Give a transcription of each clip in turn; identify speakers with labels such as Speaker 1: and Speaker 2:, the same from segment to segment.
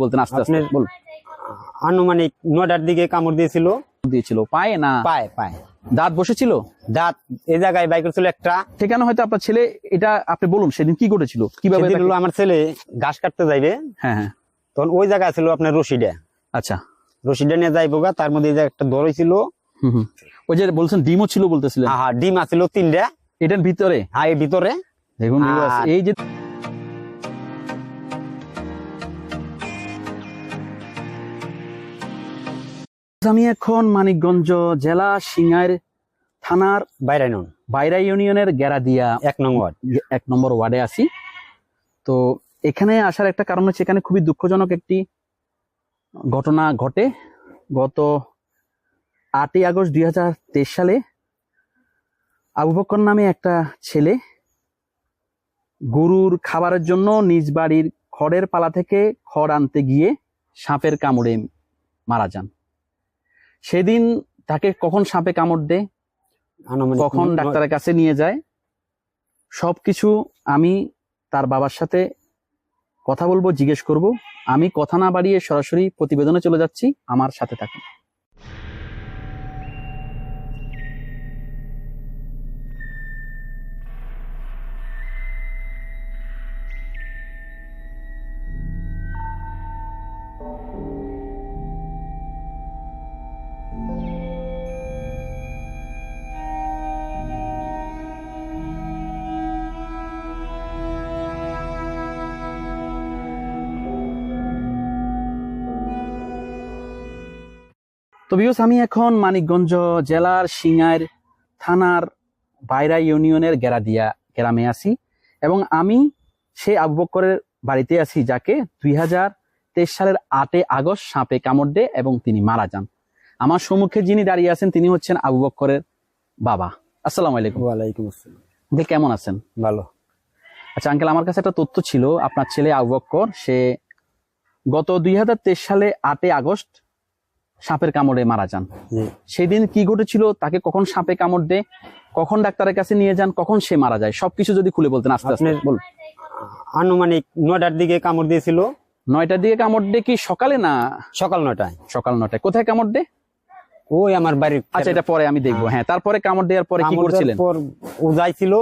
Speaker 1: বলতেন আস্তে আস্তে বল
Speaker 2: আনুমানিক নয়টার দিকে কামড় দিয়েছিল।
Speaker 1: দিয়েছিল পায়ে না?
Speaker 2: পায়ে পায়ে।
Speaker 1: দাঁত বসেছিল?
Speaker 2: দাঁত এই জায়গায় বাই করেছিল একটা।
Speaker 1: ঠিকানা হয়তো আপনার ছেলে এটা আপনি বলুন সেদিন কি ঘটেছিল? কীভাবে
Speaker 2: আমার ছেলে ঘাস কাটতে যাইবে।
Speaker 1: হ্যাঁ হ্যাঁ।
Speaker 2: তখন ওই জায়গায় ছিল আপনার রশিডা
Speaker 1: আচ্ছা।
Speaker 2: রশিডা নিয়ে যাইবো গা তার মধ্যে একটা দড়ই ছিল।
Speaker 1: হুম হুম। ওই যে বলছেন ডিমও ছিল বলতেছিলেন।
Speaker 2: হ্যাঁ হ্যাঁ, ডিম আছিল তিনটা।
Speaker 1: এটার ভিতরে?
Speaker 2: হ্যাঁ এই ভিতরে।
Speaker 1: দেখুন এই যে আমি এখন মানিকগঞ্জ জেলা সিঙ্গাইর থানার
Speaker 2: বাইরে নন
Speaker 1: বাইরা ইউনিয়নের গেরাদিয়া
Speaker 2: এক নম্বর
Speaker 1: এক নম্বর ওয়ার্ডে আছি। তো এখানে আসার একটা কারণ হচ্ছে এখানে খুবই দুঃখজনক একটি ঘটনা ঘটে। গত আটই আগস্ট দুই হাজার তেইশ সালে আবু বকর নামে একটা ছেলে গরুর খাবারের জন্য নিজ বাড়ির খড়ের পালা থেকে খড় আনতে গিয়ে সাপের কামড়ে মারা যান। সেদিন তাকে কখন সাপে কামড় দেয়? কখন ডাক্তারের কাছে নিয়ে যায়? সবকিছু আমি তার বাবার সাথে কথা বলব জিজ্ঞেস করব। আমি কথা না বাড়িয়ে সরাসরি প্রতিবেদনে চলে যাচ্ছি। আমার সাথে থাকুন। তো বিয়স আমি এখন মানিকগঞ্জ জেলার সিঙ্গাইর থানার বাইরা ইউনিয়নের গেরাদিয়া গ্রামে আছি এবং আমি সেই আবু বক্করের বাড়িতে আছি যাকে দুই হাজার তেইশ সালের আটে আগস্ট সাপে কামড় দেয় এবং তিনি মারা যান। আমার সম্মুখে যিনি দাঁড়িয়ে আছেন তিনি হচ্ছেন আবু বক্করের বাবা। আসসালাম আলাইকুম।
Speaker 2: ওয়ালাইকুম আসসালাম।
Speaker 1: আঙ্কেল কেমন আছেন?
Speaker 2: ভালো।
Speaker 1: আচ্ছা আঙ্কেল আমার কাছে একটা তথ্য ছিল। আপনার ছেলে আবু বক্কর সে গত দুই হাজার তেইশ সালে আটে আগস্ট সাপের কামড়ে মারা যান। সেদিন কি ঘটেছিল? তাকে কখন সাপে কামড় দেয়? কখন ডাক্তারের কাছে নিয়ে যান? কখন সে মারা যায়? সবকিছু যদি খুলে বলতেন আস্তে আস্তে বল
Speaker 2: আনুমানিক নয়টার দিকে কামড় দিয়েছিল।
Speaker 1: নয়টার দিকে কামড় দেয় কি সকালে না
Speaker 2: সকাল নয়টায়।
Speaker 1: সকাল নয়টায়? কোথায় কামড় দে
Speaker 2: ওই আমার বাড়ির
Speaker 1: আচ্ছা এটা পরে আমি দেখব। হ্যাঁ। তারপরে কামড় দেওয়ার পরে কি করছিলেন?
Speaker 2: ও যাইছিল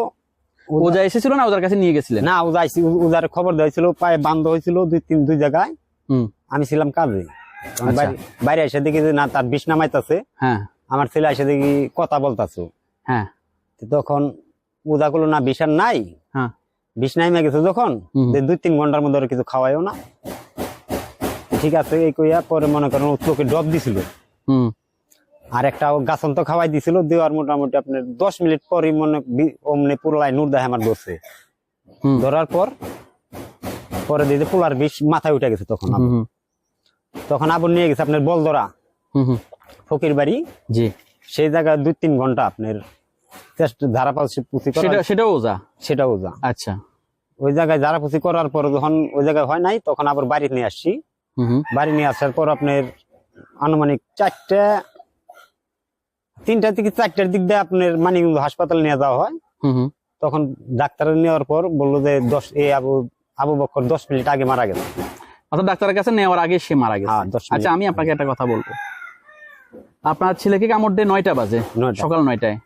Speaker 1: ওজা এসেছিল না ওজার কাছে নিয়ে গেছিলেন?
Speaker 2: না ও যাইছি উজার খবর দিয়েছিল পায়ে বান্ধ হয়েছিল দুই তিন দুই জায়গায়।
Speaker 1: হুম।
Speaker 2: আমি ছিলাম কাজে। বাইরে- বাইরে এসে দেখি না তার বিষ নামাইতেছে।
Speaker 1: হ্যাঁ।
Speaker 2: আমার ছেলে এসে দেখি কথা বলতাছে।
Speaker 1: হ্যাঁ।
Speaker 2: তখন উদা করল না বিষ আর নাই।
Speaker 1: হ্যাঁ।
Speaker 2: বিষ নাইমে গেছে যখন দুই তিন ঘণ্টার মধ্যে কিছু খাওয়াইও না। ঠিক আছে এই কইয়া পরে মনে করেন চোখে ড্রপ দিছিল।
Speaker 1: হুম।
Speaker 2: আর একটা গাছন তো খাওয়াই দিছিল দেওয়ার মোটামুটি আপনার দশ মিনিট পরই মনে অমনি পুরোলাই নূর দেয় আমার ধরছে। ধরার পর পরে দিয়ে পোলার বিষ মাথায় উঠে গেছে তখন। তখন আবার নিয়ে গেছে আপনার বলদরা। ফকির বাড়ি
Speaker 1: জি।
Speaker 2: সেই জায়গায় দুই তিন ঘণ্টা আপনার ধারাপাল পুঁথি
Speaker 1: সেটা ওজা?
Speaker 2: সেটা ওজা।
Speaker 1: আচ্ছা।
Speaker 2: ওই জায়গায় করার পর যখন ওই জায়গায় হয় নাই তখন আবার বাড়ি নিয়ে আসছি। বাড়ি নিয়ে আসার পর আপনার আনুমানিক চারটে তিনটা থেকে চারটার দিক দিয়ে আপনার মানিকগঞ্জ হাসপাতাল নিয়ে যাওয়া হয়। তখন ডাক্তার নেওয়ার পর বলল যে দশ এ আবু আবু বক্কর দশ মিনিট আগে মারা গেছে।
Speaker 1: অর্থাৎ ডাক্তারের কাছে নেওয়ার আগে সে মারা গেছে।
Speaker 2: হ্যাঁ।
Speaker 1: আচ্ছা আমি আপনাকে একটা কথা বলব। আপনার ছেলেকে কামড় দেয় নয়টা বাজে? সকাল নয়টায়।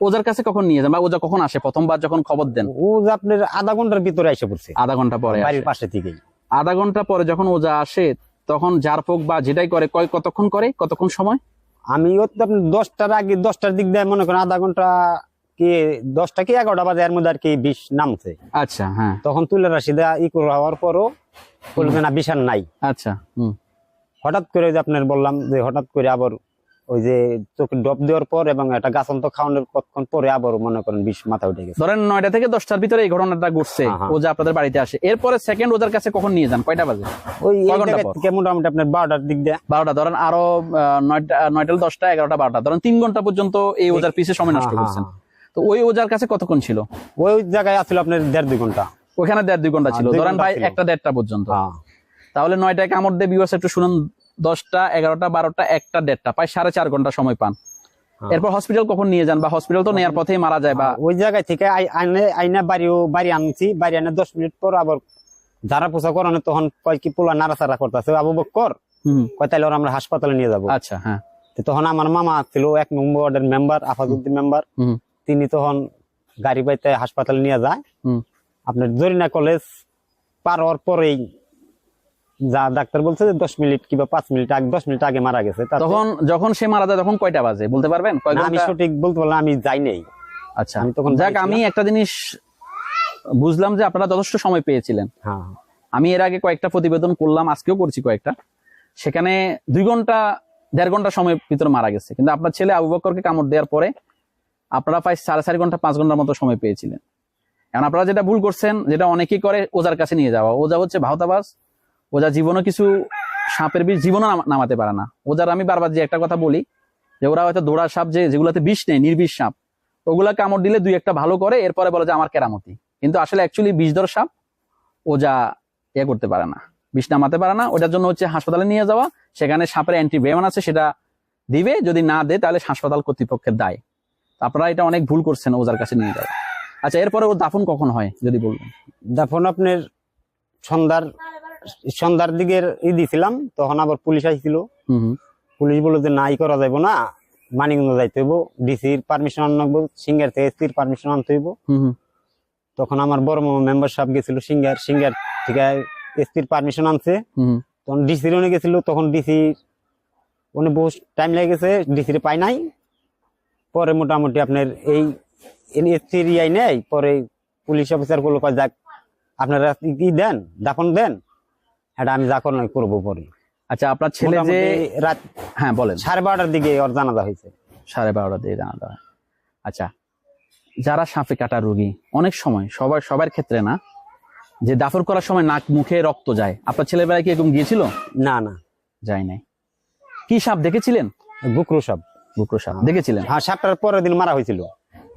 Speaker 1: ওজার কাছে কখন নিয়ে যান বা ওজা কখন আসে? প্রথমবার যখন খবর দেন?
Speaker 2: ও যে আপনার আধা ঘণ্টার ভিতরে এসে পড়ছে।
Speaker 1: আধা ঘণ্টা পরে
Speaker 2: বাড়ির পাশে থেকেই।
Speaker 1: আধা ঘণ্টা পরে যখন ওজা আসে তখন যার পোক বা যেটাই করে কয় কতক্ষণ করে? কতক্ষণ সময়?
Speaker 2: আমি আপনার দশটার আগে দশটার দিক দিয়ে মনে করেন আধা ঘণ্টা কি দশটা কি এগারোটা বাজে এর মধ্যে আর কি বিষ নামছে।
Speaker 1: আচ্ছা হ্যাঁ।
Speaker 2: তখন তুলে রাশি দেয়া ই করে হওয়ার পরও বলবে না বিষ আর নাই।
Speaker 1: আচ্ছা
Speaker 2: হঠাৎ করে যে আপনার বললাম যে হঠাৎ করে আবার ওই যে চোখে ডপ দেওয়ার পর এবং একটা গাছন্ত খাওয়ানোর কতক্ষণ পরে আবার মনে করেন বিষ মাথা উঠে গেছে।
Speaker 1: ধরেন নয়টা থেকে দশটার ভিতরে এই ঘটনাটা ঘটছে
Speaker 2: হ্যাঁ, হ্যাঁ।
Speaker 1: ওজা আপনাদের বাড়িতে আসে। এরপরে সেকেন্ড ওজার কাছে কখন নিয়ে যান? কয়টা বাজে?
Speaker 2: ওই? থেকে মোটামুটি আপনার বারোটার দিক দিয়ে।
Speaker 1: বারোটা ধরেন আরও নয়টা নয়টা দশটা এগারোটা বারোটা ধরেন তিন ঘণ্টা পর্যন্ত এই ওজার পিছে সময় নষ্ট
Speaker 2: হ্যাঁ, হ্যাঁ,
Speaker 1: করছেন তো ওই ওজার কাছে কতক্ষণ ছিল?
Speaker 2: ওই জায়গায় আসছিল আপনার দেড় দুই ঘণ্টা।
Speaker 1: ওখানে দেড় দুই ঘণ্টা ছিল।
Speaker 2: হ্যাঁ,
Speaker 1: ধরেন ভাই একটা দেড়টা পর্যন্ত।
Speaker 2: হ্যাঁ।
Speaker 1: তাহলে নয়টায় কামড় দিয়ে বিবাস একটু শুনুন দশটা এগারোটা বারোটা একটা দেড়টা প্রায় সাড়ে চার ঘণ্টা সময় পান।
Speaker 2: হ্যাঁ।
Speaker 1: এরপর হসপিটাল কখন নিয়ে যান বা হসপিটাল তো নেওয়ার পথেই মারা যায় বা
Speaker 2: ওই জায়গায় থেকে আইনা বাড়িও বাড়ি আনছি বাড়ি আনে দশ মিনিট পর আবার যারা পোষা করানো তখন কয় কি পোলা নাড়াচাড়া করতেছে। আবু বক্কর কয় তাইলে ওরা আমরা হাসপাতালে নিয়ে যাব।
Speaker 1: আচ্ছা হ্যাঁ।
Speaker 2: তখন আমার মামা ছিল এক নম্বর ওয়ার্ডের মেম্বার আফাজুদ্দিন মেম্বার তিনি তখন গাড়ি পাইতে হাসপাতালে নিয়ে যায়। আপনার জরিনা কলেজ পার হওয়ার পরেই যা ডাক্তার বলছে যে দশ মিনিট কিংবা পাঁচ মিনিট আগে দশ মিনিট আগে মারা গেছে।
Speaker 1: তখন যখন সে মারা যায় তখন কয়টা বাজে? বলতে পারবেন?
Speaker 2: আমি সঠিক বলতে পারলাম আমি যাই নাই।
Speaker 1: আচ্ছা
Speaker 2: আমি তখন
Speaker 1: যাক আমি একটা জিনিস বুঝলাম যে আপনারা যথেষ্ট সময় পেয়েছিলেন।
Speaker 2: হ্যাঁ।
Speaker 1: আমি এর আগে কয়েকটা প্রতিবেদন করলাম আজকেও করছি কয়েকটা। সেখানে দুই ঘণ্টা দেড় ঘণ্টা সময় ভিতরে মারা গেছে। কিন্তু আপনার ছেলে আবু বকরকে কামড় দেওয়ার পরে আপনারা প্রায় সাড়ে চার ঘণ্টা পাঁচ ঘণ্টার মতো সময় পেয়েছিলেন। এখন আপনারা যেটা ভুল করছেন, যেটা অনেকেই করে, ওজার কাছে নিয়ে যাওয়া। ওজা হচ্ছে ভাওতাবাজ। ওজা জীবনও কিছু সাপের বিষ, জীবনও নামাতে পারে না। ওজার আমি বারবার যে একটা কথা বলি, যে ওরা হয়তো দৌড়া সাপ যে, যেগুলোতে বিষ নেই, নির্বিষ সাপ, ওগুলা কামড় দিলে দুই একটা ভালো করে, এরপরে বলে যে, আমার কেরামতি। কিন্তু আসলে অ্যাকচুয়ালি বিষধর সাপ ওজা ইয়ে করতে পারে না। বিষ নামাতে পারে না। ওটার জন্য হচ্ছে হাসপাতালে নিয়ে যাওয়া। সেখানে সাপের অ্যান্টিবায়োন আছে, সেটা দিবে। যদি না দেয়, তাহলে হাসপাতাল কর্তৃপক্ষের দায়। আপনারা এটা অনেক ভুল করছেন, ওজার কাছে নিয়ে যাওয়া। আচ্ছা এরপরে ও দাফন কখন হয় যদি বলবেন?
Speaker 2: যখন আপনার সন্ধ্যার সন্ধ্যার দিকের ই দিছিলাম তখন আবার পুলিশ
Speaker 1: হুম
Speaker 2: পুলিশ বলল যে নাই করা যাইব না মানিকগঞ্জ যাইতে হইব ডিসির পারমিশন আনব সিঙ্গার থেকে এসপির পারমিশন আনতে হইব। তখন আমার বড় মামা মেম্বার সাহেব গেছিল সিঙ্গার সিঙ্গার থেকে এসপির পারমিশন আনছে। তখন ডিসির উনি গেছিল তখন ডিসি উনি বহু টাইম লেগে গেছে ডিসির পাই নাই। পরে মোটামুটি আপনার এই নেই পরে পুলিশ অফিসারগুলো কয় যাক আপনারা কি দেন? দাফন দেন? এটা আমি করব পরে।
Speaker 1: আচ্ছা আপনার ছেলে যে
Speaker 2: রাত
Speaker 1: হ্যাঁ বলেন।
Speaker 2: সাড়ে বারোটার দিকে ওর জানাজা হয়েছে।
Speaker 1: সাড়ে বারোটা দিয়ে জানা দেওয়া হয়। আচ্ছা যারা সাপে কাটা রোগী অনেক সময় সবার সবার ক্ষেত্রে না যে দাফন করার সময় নাক মুখে রক্ত যায় আপনার ছেলেবেলায় কি এরকম গিয়েছিল?
Speaker 2: না না।
Speaker 1: যায় নাই। কি সাপ দেখেছিলেন?
Speaker 2: বুকরু সাপ।
Speaker 1: বুকরো সাপ দেখেছিলেন?
Speaker 2: হ্যাঁ সাপটার পরের দিন মারা হয়েছিল।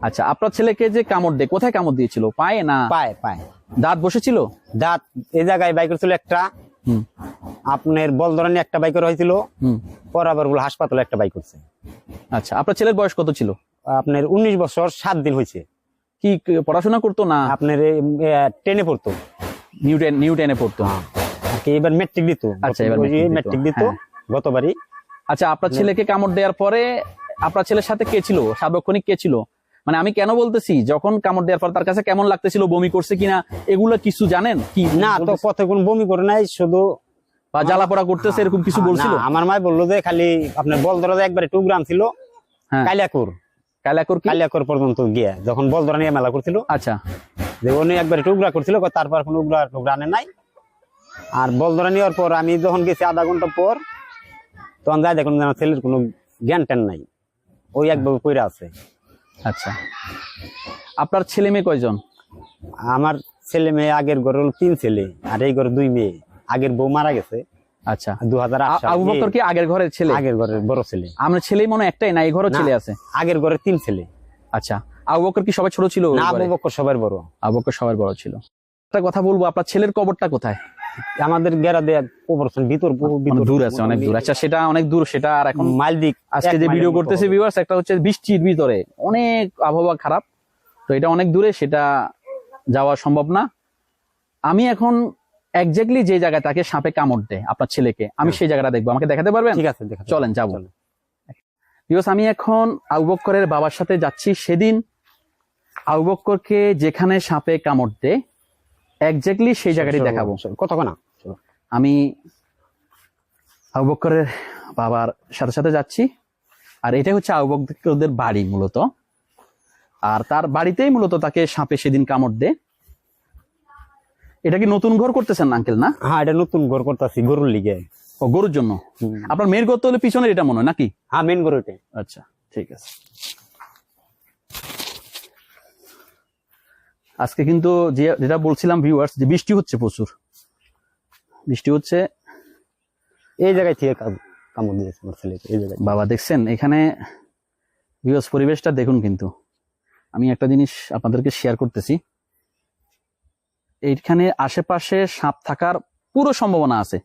Speaker 1: আচ্ছা আপনার ছেলেকে যে কামড় দেয় কোথায় কামড় দিয়েছিল? পায়ে না
Speaker 2: পায় পায়।
Speaker 1: দাঁত বসেছিল?
Speaker 2: দাঁত এই জায়গায় বাইক ছিল একটা। আপনার বলদরানি একটা বাইকের হয়েছিল। পর আবার বলে হাসপাতালে একটা বাইক করছে।
Speaker 1: আচ্ছা আপনার ছেলের বয়স কত ছিল?
Speaker 2: আপনার উনিশ বছর সাত দিন হয়েছে।
Speaker 1: কি পড়াশোনা করতো না?
Speaker 2: আপনার টেনে পড়তো।
Speaker 1: নিউটেন নিউটেনে পড়তো।
Speaker 2: আর কি এবার মেট্রিক দিত।
Speaker 1: আচ্ছা, এবার দিত,
Speaker 2: মেট্রিক দিত
Speaker 1: হ্যাঁ।
Speaker 2: গতবারই।
Speaker 1: আচ্ছা আপনার ছেলেকে কামড় দেওয়ার পরে আপনার ছেলের সাথে কে ছিল? সার্বক্ষণিক কে ছিল? মানে আমি কেন বলতেছি যখন কামড় দেওয়ার পর তার কাছে কেমন লাগতেছিল বমি করছে কিনা এগুলো কিছু জানেন? কি
Speaker 2: না তো কোন বমি করে নাই শুধু
Speaker 1: বা জ্বালা পোড়া করতেছে এরকম কিছু বলছিল?
Speaker 2: আমার মাই বলল যে খালি আপনার বলদরা একবারে টু গ্রাম ছিল।
Speaker 1: হ্যাঁ।
Speaker 2: কালিয়াকুর। কালিয়াকুর পর্যন্ত গিয়ে যখন বলদরা নিয়ে মেলা করছিল।
Speaker 1: আচ্ছা।
Speaker 2: যে উনি একবারে টুকরা করছিল তারপর কোনো উগরা টুকরা আনে নাই। আর বলদরা নেওয়ার পর আমি যখন গেছি আধা ঘণ্টা পর তখন যাই দেখুন ছেলের কোনো জ্ঞান ট্যান নাই। ওই একভাবে পইরা আছে।
Speaker 1: আচ্ছা। আপনার ছেলে মেয়ে কয়জন?
Speaker 2: আমার ছেলে মেয়ে আগের ঘরে হলো তিন ছেলে আর এই ঘরে দুই মেয়ে। আগের বউ মারা গেছে।
Speaker 1: আচ্ছা।
Speaker 2: দু হাজার আট
Speaker 1: আবু বকর কি আগের ঘরের ছেলে?
Speaker 2: আগের ঘরের বড় ছেলে।
Speaker 1: আমার ছেলেই মনে একটাই না এই ঘরও
Speaker 2: না।
Speaker 1: ছেলে আছে?
Speaker 2: আগের ঘরে তিন ছেলে।
Speaker 1: আচ্ছা। আবু বকর কি সবাই ছোট ছিল ওই
Speaker 2: না আবু বকর সবার বড়।
Speaker 1: আবু বকর সবার বড় ছিল। একটা কথা বলব আপনার ছেলের কবরটা কোথায়?
Speaker 2: আমাদের গেরা দেয়া অপারেশন ভিতর
Speaker 1: অনেক দূর আছে অনেক দূর। আচ্ছা সেটা অনেক দূর সেটা আর এখন
Speaker 2: মাইল দিক
Speaker 1: আজকে যে ভিডিও করতেছি ভিউয়ার্স একটা হচ্ছে বৃষ্টির ভিতরে। অনেক আবহাওয়া খারাপ তো এটা অনেক দূরে সেটা যাওয়া সম্ভব না। আমি এখন একজাক্টলি যে জায়গায় তাকে সাপে কামড় দেয় আপনার ছেলেকে আমি সেই জায়গাটা দেখব। আমাকে দেখাতে পারবেন?
Speaker 2: ঠিক আছে
Speaker 1: চলেন যাব। বিকজ আমি এখন আউবক্করের বাবার সাথে যাচ্ছি। সেদিন আউবক্করকে যেখানে সাপে কামড় দেয় একজাক্টলি সেই জায়গাটি দেখাবো।
Speaker 2: কতক্ষণ
Speaker 1: আমি আবুবকরের বাবার সাথে সাথে যাচ্ছি। আর এটা হচ্ছে আবুবকরদের বাড়ি মূলত। আর তার বাড়িতেই মূলত তাকে সাপে সেদিন কামড় দেয়। এটা কি নতুন ঘর করতেছেন আঙ্কেল না?
Speaker 2: হ্যাঁ এটা নতুন ঘর করতেছি গরুর লিগে।
Speaker 1: ও গরুর জন্য? আপনার মেয়ের করতে হলে পিছনের এটা মনে হয় নাকি?
Speaker 2: হ্যাঁ মেন গরু
Speaker 1: আচ্ছা ঠিক আছে। আজকে কিন্তু যে- যেটা বলছিলাম ভিউয়ার্স যে বৃষ্টি হচ্ছে প্রচুর। বৃষ্টি হচ্ছে
Speaker 2: এই জায়গায় থেকে কাম- কামড় দিয়েছে আমার ছেলেকে এই জায়গায়।
Speaker 1: বাবা দেখছেন এখানে বিকজ পরিবেশটা দেখুন কিন্তু। আমি একটা জিনিস আপনাদেরকে শেয়ার করতেছি। এইখানে আশেপাশে সাপ থাকার পুরো সম্ভাবনা আছে।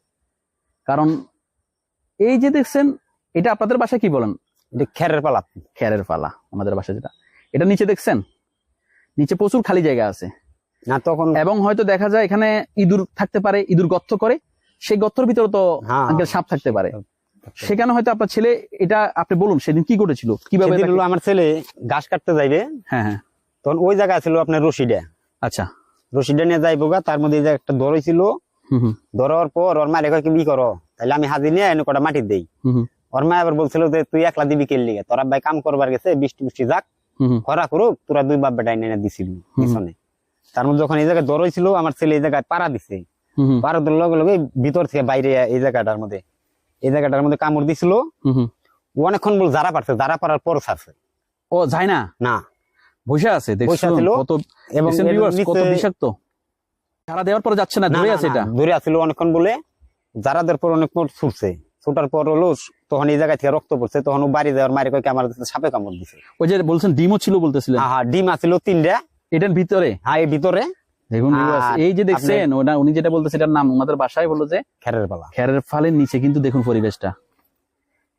Speaker 1: কারণ এই যে দেখছেন এটা আপনাদের বাসায় কি বলেন?
Speaker 2: এটা খেরের পালা।
Speaker 1: খ্যারের পালা আমাদের বাসায় যেটা। এটা নিচে দেখছেন? নিচে প্রচুর খালি জায়গা আছে।
Speaker 2: না তখন
Speaker 1: এবং হয়তো দেখা যায় এখানে ইঁদুর থাকতে পারে ইঁদুর গর্ত করে। সেই গর্তের ভিতরে তো
Speaker 2: হ্যাঁ,
Speaker 1: সাপ থাকতে পারে। সেখানে হয়তো আপনার ছেলে এটা আপনি বলুন সেদিন কি ঘটেছিল? কীভাবে
Speaker 2: আমার ছেলে ঘাস কাটতে যাইবে।
Speaker 1: হ্যাঁ হ্যাঁ।
Speaker 2: তখন ওই জায়গায় ছিল আপনার রশিডা।
Speaker 1: আচ্ছা।
Speaker 2: রশিডা নিয়ে যাইবো গা তার মধ্যে একটা দড়ই ছিল। ধরার পর ওর মারে কয় কি করো তাহলে আমি হাজির নিয়ে এনে কটা মাটি দেই। ওর মা আবার বলছিল যে তুই একলা দিবি কে লিগে তোরা ভাই কাম করবার গেছে বৃষ্টি বৃষ্টি যাক। খরা করুক তোরা দুই বাপ বেটাই এনে দিছিলি পিছনে। তার মধ্যে যখন এই জায়গায় দড়ই ছিল আমার ছেলে এই জায়গায় পাড়া দিছে। পাড়া দেওয়ার লগে লগে ভিতর থেকে বাইরে এই জায়গাটার মধ্যে এই জায়গাটার মধ্যে কামড় দিছিল। অনেকক্ষণ বল যারা পারছে যারা পারার পর ছাড়ছে
Speaker 1: ও যায় না?
Speaker 2: না।
Speaker 1: বসে আছে কত
Speaker 2: এবং
Speaker 1: কত বিষাক্ত। সারা দেওয়ার পর যাচ্ছে না ধরে আছে এটা?
Speaker 2: ধরে আছিল অনেকক্ষণ বলে। যারা দেওয়ার পর অনেক ছুটছে। ছুটার পর হলো তখন এই জায়গা থেকে রক্ত পড়ছে তখন ও বাড়ি যাওয়ার মারে কয় কি আমার সাপে কামড় দিছে।
Speaker 1: ওই যে বলছেন ডিমও ছিল বলতেছিলেন?
Speaker 2: হ্যাঁ হ্যাঁ ডিম আছিল তিনটা।
Speaker 1: এটার ভিতরে?
Speaker 2: হ্যাঁ এই ভিতরে।
Speaker 1: দেখুন এই যে দেখছেন ওটা উনি যেটা বলতেছে এটার নাম ওনাদের বাসায় বলল যে
Speaker 2: খেরের পালা।
Speaker 1: খেরের ফালের নিচে কিন্তু দেখুন পরিবেশটা।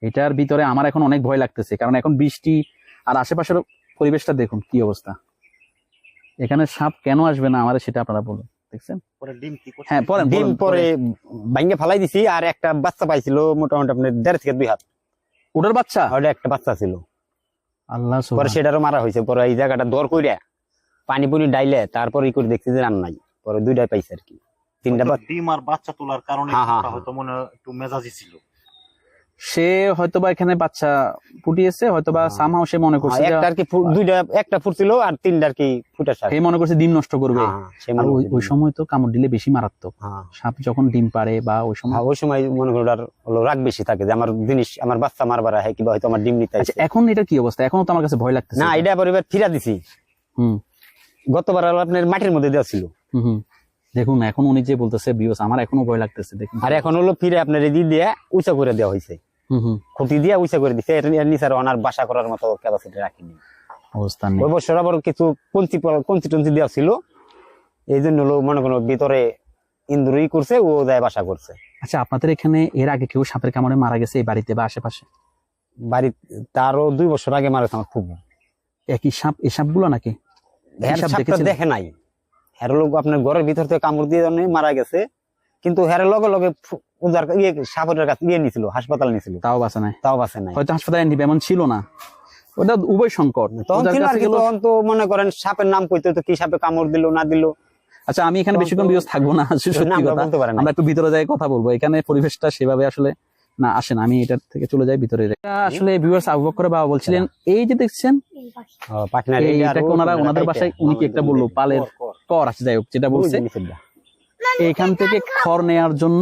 Speaker 1: এটার ভিতরে আমার এখন অনেক ভয় লাগতেছে কারণ এখন বৃষ্টি আর আশেপাশের পরিবেশটা দেখুন কি অবস্থা। এখানে সাপ কেন আসবে না আমার সেটা আপনারা বলুন। দেখছেন? হ্যাঁ পরে
Speaker 2: ডিম পরে। ভাঙ্গে ফালাই দিছি আর একটা বাচ্চা পাইছিল মোটামুটি আপনার দেড় থেকে দুই হাত।
Speaker 1: ওটার বাচ্চা?
Speaker 2: ওটা একটা বাচ্চা ছিল।
Speaker 1: আল্লাহ
Speaker 2: পরে সেটারও মারা হয়েছে পরে এই জায়গাটা দর কইরা পানি পুনি ডাইলে তারপরে ই করে দেখছি যে রান নাই। পরে দুইটাই পাইছে আর কি। তিনটা
Speaker 3: ডিম আর বাচ্চা তোলার কারণে
Speaker 2: হ্যাঁ, হ্যাঁ,
Speaker 3: হয়তো মনে হয় একটু মেজাজি ছিল।
Speaker 1: সে হয়তোবা এখানে বাচ্চা ফুটিয়েছে হয়তোবা
Speaker 2: হ্যাঁ।
Speaker 1: সামহাও সে মনে করছে
Speaker 2: একটা আর কি দুইটা একটা ফুটছিল আর তিনটা আর কি ফুটে
Speaker 1: সে মনে করছে ডিম নষ্ট করবে।
Speaker 2: হ্যাঁ, হ্যাঁ,
Speaker 1: আর ওই-। সময় তো কামড় দিলে বেশি মারাত্মক।
Speaker 2: হ্যাঁ,
Speaker 1: সাপ যখন ডিম পারে বা ওই সময়
Speaker 2: হ্যাঁ, ওই সময় মনে করো ওটার হলো রাগ বেশি থাকে যে আমার জিনিস আমার বাচ্চা মারবার হয় কিংবা হয়তো আমার ডিম নিতে
Speaker 1: আচ্ছা
Speaker 2: আইছে।
Speaker 1: এখন এটা কি অবস্থা? এখনও তো আমার কাছে ভয় লাগতেছে।
Speaker 2: না এটা আবার এবার ফিরা দিছি।
Speaker 1: হুম।
Speaker 2: গতবার আপনার মাটির মধ্যে দেওয়া ছিল।
Speaker 1: হুম। দেখুন এখন উনি যে বলতেছে বিয়স আমার এখনও ভয় লাগতেছে দেখুন।
Speaker 2: আর এখন হলো ফিরে আপনার এই দিয়ে উঁচা করে দেওয়া হয়েছে। খুঁটি দিয়ে উঁচা করে দিছে এর নিচে ওনার বাসা করার মতো ক্যাপাসিটি রাখিনি।
Speaker 1: অবস্থা নেই।
Speaker 2: ওই বছর আবার কিছু কঞ্চি কঞ্চি টঞ্চি দেওয়া ছিল। এই জন্য হলো মনে করো ভিতরে ইন্দুরই করছে ও যায় বাসা করছে।
Speaker 1: আচ্ছা আপনাদের এখানে এর আগে কেউ সাপের কামড়ে মারা গেছে এই বাড়িতে বা আশেপাশে?
Speaker 2: বাড়ি তারও দুই বছর আগে মারা গেছে আমার খুব।
Speaker 1: একই সাপ এই সাপগুলো নাকি?
Speaker 2: দেখে নাই। হ্যার লোক আপনার ঘরের ভিতর থেকে কামড় দিয়ে মারা গেছে। কিন্তু হ্যার লগে লগে উজার ইয়ে সাপের কাছে ইয়ে নিছিল হাসপাতাল নিছিল।
Speaker 1: তাও বাঁচা নাই।
Speaker 2: তাও বাঁচে নাই।
Speaker 1: হয়তো হাসপাতালে নিবে এমন ছিল না। ওটা উভয় সংকট।
Speaker 2: তখন ছিল আর তখন তো মনে করেন সাপের নাম কইতে তো কি সাপে কামড় দিল না দিল।
Speaker 1: আচ্ছা আমি এখানে বেশিক্ষণ বিয়স থাকব না সত্যি কথা। আমরা একটু ভিতরে যাই কথা বলব। এখানে পরিবেশটা সেভাবে আসলে না আসে না। আমি এটার থেকে চলে যাই ভিতরে আসলে ভিউয়ার্স আবু করে বাবা বলছিলেন এই যে দেখছেন এটাকে ওনারা ওনাদের বাসায় উনি কি একটা বলল পালের কর আছে যাই হোক যেটা বলছে। এখান থেকে খড় নেয়ার জন্য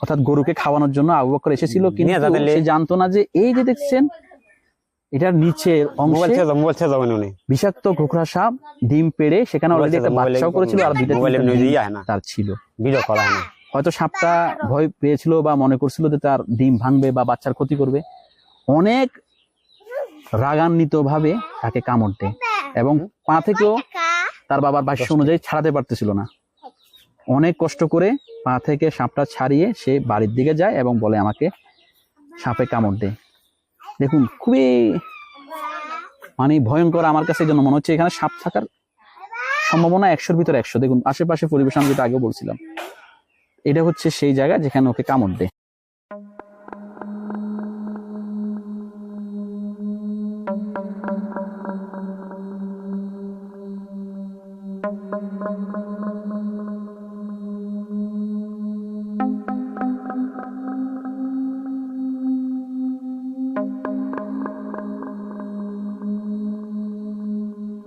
Speaker 1: অর্থাৎ গরুকে খাওয়ানোর জন্য আবু বকর এসেছিল কিন্তু। সে জানতো না যে এই যে দেখছেন এটার নিচের অংশে
Speaker 2: উনি।
Speaker 1: বিষাক্ত ঘোকরা সাপ ডিম পেড়ে সেখানে অলরেডি একটা বাচ্চাও করেছিল আর দুইটা তার ছিল।
Speaker 2: হয়
Speaker 1: হয়তো সাপটা ভয় পেয়েছিল বা মনে করছিল যে তার ডিম ভাঙবে বা বাচ্চার ক্ষতি করবে। অনেক রাগান্বিত ভাবে তাকে কামড় দেয় এবং পা থেকেও তার বাবার ভাষ্য অনুযায়ী ছাড়াতে পারতেছিল না। অনেক কষ্ট করে পা থেকে সাপটা ছাড়িয়ে সে বাড়ির দিকে যায় এবং বলে আমাকে, সাপে কামড় দে। দেখুন, খুবই মানে ভয়ঙ্কর আমার কাছে যেন মনে হচ্ছে এখানে সাপ থাকার সম্ভাবনা একশোর ভিতরে একশো। দেখুন আশেপাশে পরিবেশ আমি যেটা আগে বলছিলাম। এটা হচ্ছে সেই জায়গা যেখানে ওকে কামড় দেয়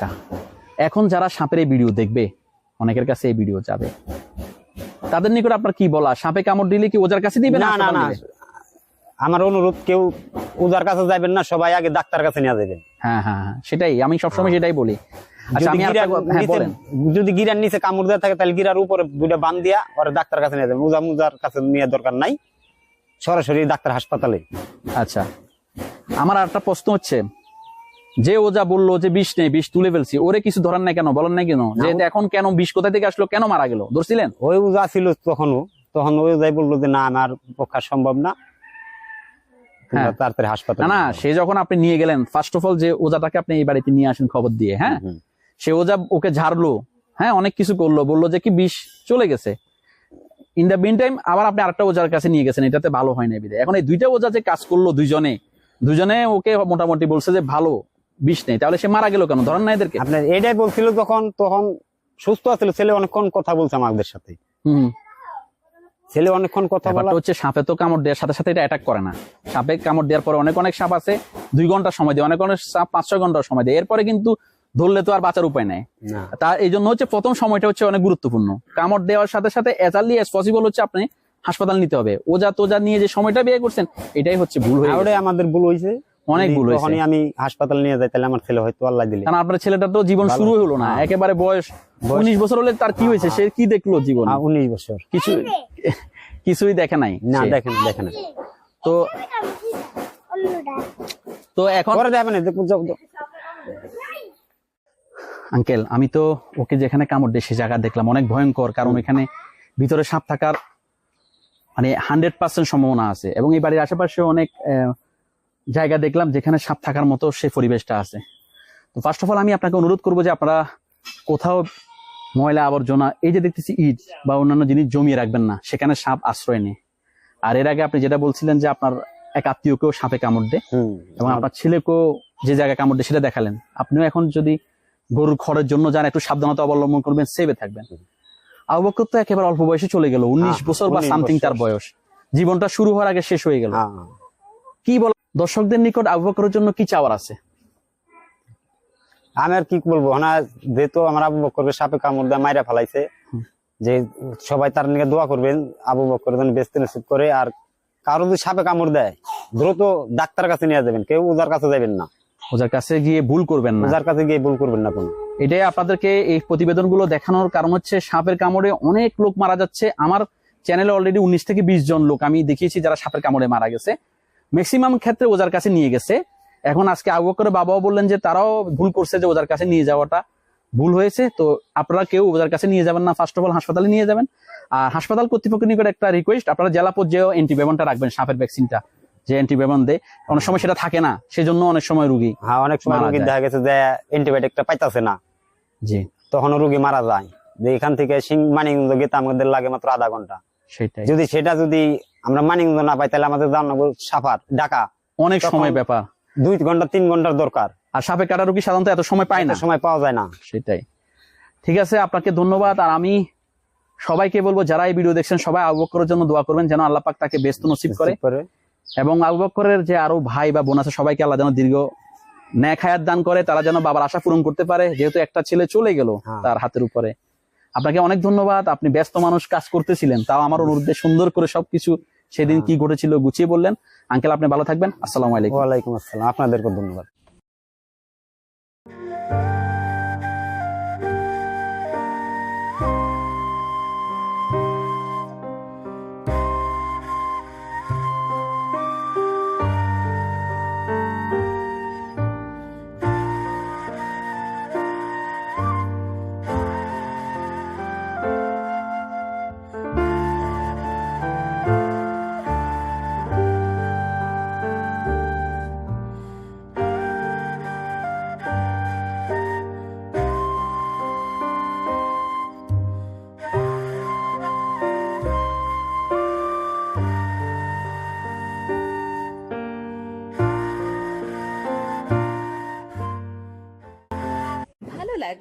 Speaker 1: আচ্ছা। এখন যারা সাপের এই ভিডিও দেখবে অনেকের কাছে এই ভিডিও যাবে। তাদের নিকট আপনার কি বলা? সাপে কামড় দিলে কি ওজার কাছে দিবে
Speaker 2: না না না আমার অনুরোধ কেউ উদার কাছে যাবেন না সবাই আগে ডাক্তার কাছে নিয়ে যাবেন
Speaker 1: হ্যাঁ হ্যাঁ হ্যাঁ সেটাই। আমি সবসময় সেটাই বলি। আচ্ছা
Speaker 2: যদি গিরার
Speaker 1: হ্যাঁ
Speaker 2: নিচে- যদি গিরার নিচে কামড় দেওয়া থাকে তাহলে গিরার উপরে দুইটা বান দিয়া ওরা ডাক্তার কাছে নিয়ে যাবেন। উজা মুজার কাছে নিয়ে দরকার নাই। সরাসরি ডাক্তার হাসপাতালে।
Speaker 1: আচ্ছা। আমার একটা প্রশ্ন হচ্ছে যে ওজা বলল যে বিষ নেই বিষ তুলে ফেলছি ওরে কিছু ধরার নাই কেন? বলেন নাই কেন? যে এখন কেন বিষ কোথা থেকে আসলো কেন মারা গেল? ধরছিলেন?
Speaker 2: ওই উজা ছিল তখনও তখন ওই উজাই বলল যে না আমার পক্ষা সম্ভব না।
Speaker 1: হ্যাঁ।
Speaker 2: তাড়াতাড়ি হাসপাতালে
Speaker 1: না না
Speaker 2: নিয়ে যাও।
Speaker 1: সে যখন আপনি নিয়ে গেলেন ফার্স্ট অফ অল যে ওজাটাকে আপনি এই বাড়িতে নিয়ে আসেন খবর দিয়ে হ্যাঁ? সে ওজা ওকে ঝাড়লো হ্যাঁ অনেক কিছু করল বলল যে কি বিষ চলে গেছে। ইন দ্য মিন টাইম আবার আপনি আরেকটা ওজার কাছে নিয়ে গেছেন এটাতে ভালো হয় না বিদায় এখন এই দুইটা ওজা যে কাজ করল দুইজনে দুজনে ওকে মোটামুটি বলছে যে ভালো। বিষ নেই তাহলে সে মারা গেল কেন? ধরেন না এদেরকে।
Speaker 2: আপনার এটাই বলছিল যখন তখন সুস্থ আছিল ছেলে অনেকক্ষণ কথা বলছে আমাদের সাথে।
Speaker 1: হুম।
Speaker 2: ছেলে অনেকক্ষণ কথা বলা
Speaker 1: হচ্ছে সাপে তো কামড় দেওয়ার সাথে সাথে এটা অ্যাটাক করে না। সাপে কামড় দেওয়ার পরে অনেক অনেক সাপ আছে দুই ঘণ্টা সময় দেয় অনেক অনেক সাপ পাঁচ ছয় ঘণ্টা সময় দেয়। এরপরে কিন্তু ধরলে তো আর বাঁচার উপায় নাই। তা এই জন্য হচ্ছে প্রথম সময়টা হচ্ছে অনেক গুরুত্বপূর্ণ। কামড় দেওয়ার সাথে সাথে এজ আর্লি এজ পসিবল হচ্ছে আপনি হাসপাতাল নিতে হবে। ওজা তোজা নিয়ে যে সময়টা বিয়ে করছেন এটাই হচ্ছে ভুল হয়ে
Speaker 2: আমাদের ভুল হয়েছে।
Speaker 1: অনেক ভুল হয়েছে।
Speaker 2: তখনই আমি হাসপাতাল নিয়ে যাই তাহলে আমার ছেলে হয়তো আল্লাহ দিলে।
Speaker 1: কারণ আপনার ছেলেটা তো জীবন শুরু হলো না।
Speaker 2: হ্যাঁ।
Speaker 1: একেবারে বয়স
Speaker 2: বয়স-
Speaker 1: উনিশ বছর হলে তার কি হয়েছে? সে কি দেখল জীবন?
Speaker 2: আহ, উনিশ বছর।
Speaker 1: কিছু কিছুই দেখে নাই
Speaker 2: না। দেখেন দেখেন
Speaker 1: তো তো এখন
Speaker 2: পরে যাবেন
Speaker 1: আঙ্কেল আমি তো ওকে যেখানে কামড় দিয়ে সে জায়গা দেখলাম। অনেক ভয়ঙ্কর কারণ এখানে ভিতরে সাপ থাকার মানে হান্ড্রেড পার্সেন্ট সম্ভাবনা আছে। এবং এই বাড়ির আশেপাশে অনেক আহ, জায়গা দেখলাম যেখানে সাপ থাকার মতো সেই পরিবেশটা আছে। তো ফার্স্ট অফ অল আমি আপনাকে অনুরোধ করব যে আপনারা কোথাও ময়লা আবর্জনা এই যে দেখতেছি ইট বা অন্যান্য জিনিস জমিয়ে রাখবেন না সেখানে সাপ আশ্রয় নেই। আর এর আগে আপনি যেটা বলছিলেন যে আপনার এক আত্মীয়কেও সাপে কামড় দেয় এবং আপনার ছেলেকেও যে জায়গায় কামড় দেয় সেটা দেখালেন। আপনিও এখন যদি গরুর খড়ের জন্য যান একটু সাবধানতা অবলম্বন করবেন সেভে থাকবেন। আবু বকর তো একেবারে অল্প বয়সে চলে গেল উনিশ
Speaker 2: হ্যাঁ,
Speaker 1: বছর বা সামথিং তার বয়স। জীবনটা শুরু হওয়ার আগে শেষ হয়ে গেল। কি বল দর্শকদের নিকট আবু বকরের জন্য কি চাওয়ার আছে?
Speaker 2: আমি আর কি বলব না যেহেতু আমার আবু বক্করকে সাপে কামড় দেয় মাইরা ফেলাইছে যে সবাই তার নিয়ে দোয়া করবেন আবু বক্কর যেন বেস্ত নসিব করে আর কারও যদি সাপে কামড় দেয় দ্রুত ডাক্তার কাছে নিয়ে যাবেন কেউ ওজার কাছে যাবেন না।
Speaker 1: ওজার কাছে গিয়ে ভুল করবেন না।
Speaker 2: ওজার কাছে গিয়ে ভুল করবেন না কোনো।
Speaker 1: এটাই আপনাদেরকে এই প্রতিবেদনগুলো দেখানোর কারণ হচ্ছে সাপের কামড়ে অনেক লোক মারা যাচ্ছে। আমার চ্যানেলে অলরেডি উনিশ থেকে বিশ জন লোক আমি দেখিয়েছি যারা সাপের কামড়ে মারা গেছে। ম্যাক্সিমাম ক্ষেত্রে ওজার কাছে নিয়ে গেছে। এখন আজকে আবু করে বাবাও বললেন যে তারাও ভুল করছে যে ওজার কাছে নিয়ে যাওয়াটা ভুল হয়েছে। তো আপনারা কেউ ওজার কাছে নিয়ে যাবেন না। ফার্স্ট অফ অল হাসপাতালে নিয়ে যাবেন। আর হাসপাতাল কর্তৃপক্ষের নিকট একটা রিকোয়েস্ট আপনারা জেলা পর্যায়েও অ্যান্টিবায়োনটা রাখবেন সাপের ভ্যাকসিনটা যে অ্যান্টিবায়োন দেয়। অনেক সময় সেটা থাকে না সেজন্য অনেক সময় রুগী
Speaker 2: হ্যাঁ অনেক সময় রোগী। দেখা গেছে যে অ্যান্টিবায়োটিকটা পাইতাছে না।
Speaker 1: জি।
Speaker 2: তখন রুগী মারা যায়। যে এখান থেকে সিং গেতে আমাদের লাগে মাত্র আধা ঘণ্টা।
Speaker 1: সেটাই।
Speaker 2: যদি সেটা যদি আমরা মানিকগঞ্জ না পাই তাহলে আমাদের জানাব সাফার ঢাকা।
Speaker 1: অনেক সময় ব্যাপার।
Speaker 2: দুই ঘণ্টা তিন ঘণ্টার দরকার।
Speaker 1: আর সাপে কাটা রুগী সাধারণত এত সময় পায় না।
Speaker 2: সময় পাওয়া যায় না।
Speaker 1: সেটাই। ঠিক আছে আপনাকে ধন্যবাদ। আর আমি সবাইকে বলব যারা এই ভিডিও দেখছেন সবাই আবু বকরের জন্য দোয়া করবেন যেন আল্লাহ পাক তাকে ব্যস্ত নসিব করে। এবং আবু বকরের যে আরও ভাই বা বোন আছে সবাইকে আল্লাহ যেন দীর্ঘ ন্যাক হায়াত দান করে তারা যেন বাবার আশা পূরণ করতে পারে। যেহেতু একটা ছেলে চলে গেল
Speaker 2: হ্যাঁ।
Speaker 1: তার হাতের উপরে। আপনাকে অনেক ধন্যবাদ। আপনি ব্যস্ত মানুষ কাজ করতেছিলেন তাও আমার অনুরোধে সুন্দর করে সবকিছু সেদিন কি ঘটেছিল গুছিয়ে বললেন। আঙ্কেল আপনি ভালো থাকবেন। আসসালামু আলাইকুম।
Speaker 2: ওয়ালাইকুম আসসালাম। আপনাদেরকে ধন্যবাদ।